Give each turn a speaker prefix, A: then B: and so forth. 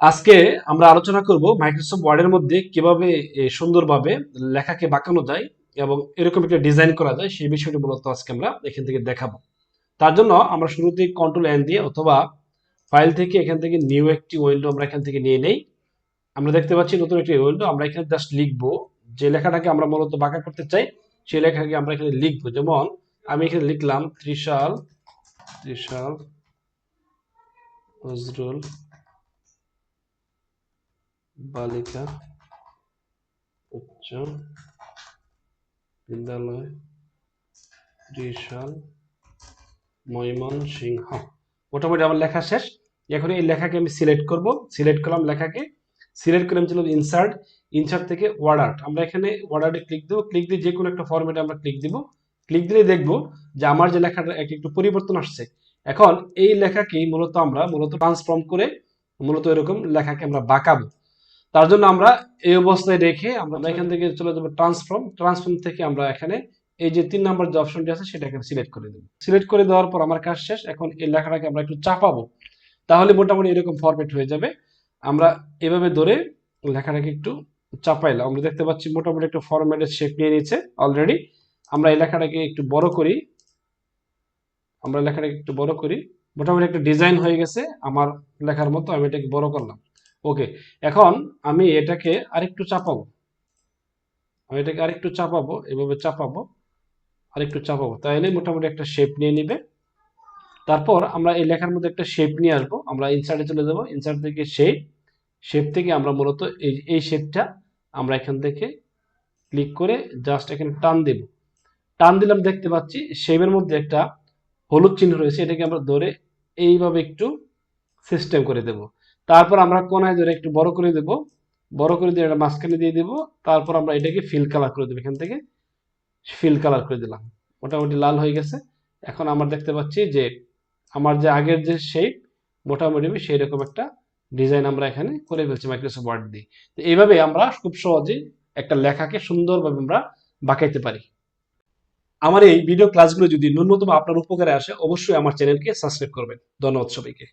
A: আজকে আমরা আলোচনা করব মাইক্রোসফট ওয়ার্ডের মধ্যে কীভাবে সুন্দরভাবে লেখাকে বাঁকানো যায় এবং এরকম একটা ডিজাইন করা যায়, সেই বিষয়টি মূলত আজকে আমরা এখান থেকে দেখাবো। তার জন্য আমরা শুরুতে কন্ট্রোল এন দিয়ে অথবা ফাইল থেকে এখান থেকে নিউ একটি উইন্ডো আমরা এখান থেকে নিয়ে নেই। আমরা দেখতে পাচ্ছি নতুন একটি উইন্ডো আমরা এখানে জাস্ট লিখব। যে লেখাটাকে আমরা মূলত বাঁকা করতে চাই, সেই লেখাকে আমরা এখানে লিখব। যেমন আমি এখানে লিখলাম, ত্রিশাল ত্রিশাল নজরুল বালিকা উচ্চ বিদ্যালয় ত্রিশাল ময়মন সিংহ মোটামুটি আমার লেখা শেষ। এখন এই লেখাকে আমি সিলেক্ট করব। সিলেক্ট করলাম লেখাকে। সিলেক্ট করে আমি চলো ইনসার্ট ইনসার্ট থেকে ওয়ার্ড আর্ট আমরা এখানে ওয়ার্ড আর্টে ক্লিক দেবো। ক্লিক দিয়ে যে কোনো একটা ফরম্যাটে আমরা ক্লিক দিব। ক্লিক দিলে দেখব যে আমার যে লেখাটা এক- একটু পরিবর্তন আসছে। এখন এই লেখাকেই মূলত আমরা, মূলত ট্রান্সফর্ম করে মূলত এরকম লেখাকে আমরা বাঁকাবো। তার জন্য আমরা এই অবস্থায় রেখে আমরা এখান থেকে চলে যাব ট্রান্সফর্ম ট্রান্সফর্ম থেকে আমরা এখানে এই যে তিন নাম্বার যে অপশনটি আছে সেটা এখানে সিলেক্ট করে দেবো। সিলেক্ট করে দেওয়ার পর আমার কাজ শেষ। এখন এই লেখাটাকে আমরা একটু চাপাবো। তাহলে মোটামুটি এরকম ফরম্যাট হয়ে যাবে। আমরা এভাবে ধরে লেখাটাকে একটু চাপাইলাম। আমরা দেখতে পাচ্ছি মোটামুটি একটা ফরম্যাটের শেপ নিয়ে নিয়েছে অলরেডি আমরা এই লেখাটাকে একটু বড় করি। আমরা লেখাটাকে একটু বড় করি। মোটামুটি একটা ডিজাইন হয়ে গেছে আমার লেখার মতো। আমি এটাকে বড় করলাম। ওকে এখন আমি এটাকে আরেকটু চাপাবো। আমি এটাকে আরেকটু চাপাবো, এভাবে চাপাবো, আরেকটু চাপাবো। তাহলে মোটামুটি একটা শেপ নিয়ে নিবে। তারপর আমরা এই লেখার মধ্যে একটা শেপ নিয়ে আসব। আমরা ইনসার্টে চলে যাব। ইনসার্ট থেকে শেপ শেপ থেকে আমরা মূলত এই এই শেপটা আমরা এখান থেকে ক্লিক করে জাস্ট এখানে টান দেব। টান দিলাম দেখতে পাচ্ছি শেপের মধ্যে একটা হলুদ চিহ্ন রয়েছে। এটাকে আমরা ধরে এইভাবে একটু সিস্টেম করে দেব। তারপর আমরা কোনায় ধরে একটু বড় করে দেব। বড় করে দিয়ে এটা মাঝখানে দিয়ে দেব। তারপর আমরা এটাকে ফিল কালার করে দেবো। এখান থেকে ফিল কালার করে দিলাম। মোটামুটি লাল হয়ে গেছে। এখন আমরা দেখতে পাচ্ছি যে আমার যে আগের যে শেপ মোটামুটি সেই রকম একটা ডিজাইন আমরা এখানে করে ফেলছি মাইক্রোসফট ওয়ার্ড দিয়ে। তো এইভাবে আমরা খুব সহজে একটা লেখাকে সুন্দরভাবে আমরা বাঁকাইতে পারি। আমার এই ভিডিও ক্লাসগুলো যদি ন্যূনতম আপনার উপকারে আসে, অবশ্যই আমার চ্যানেলকে সাবস্ক্রাইব করবেন। ধন্যবাদ সবাইকে।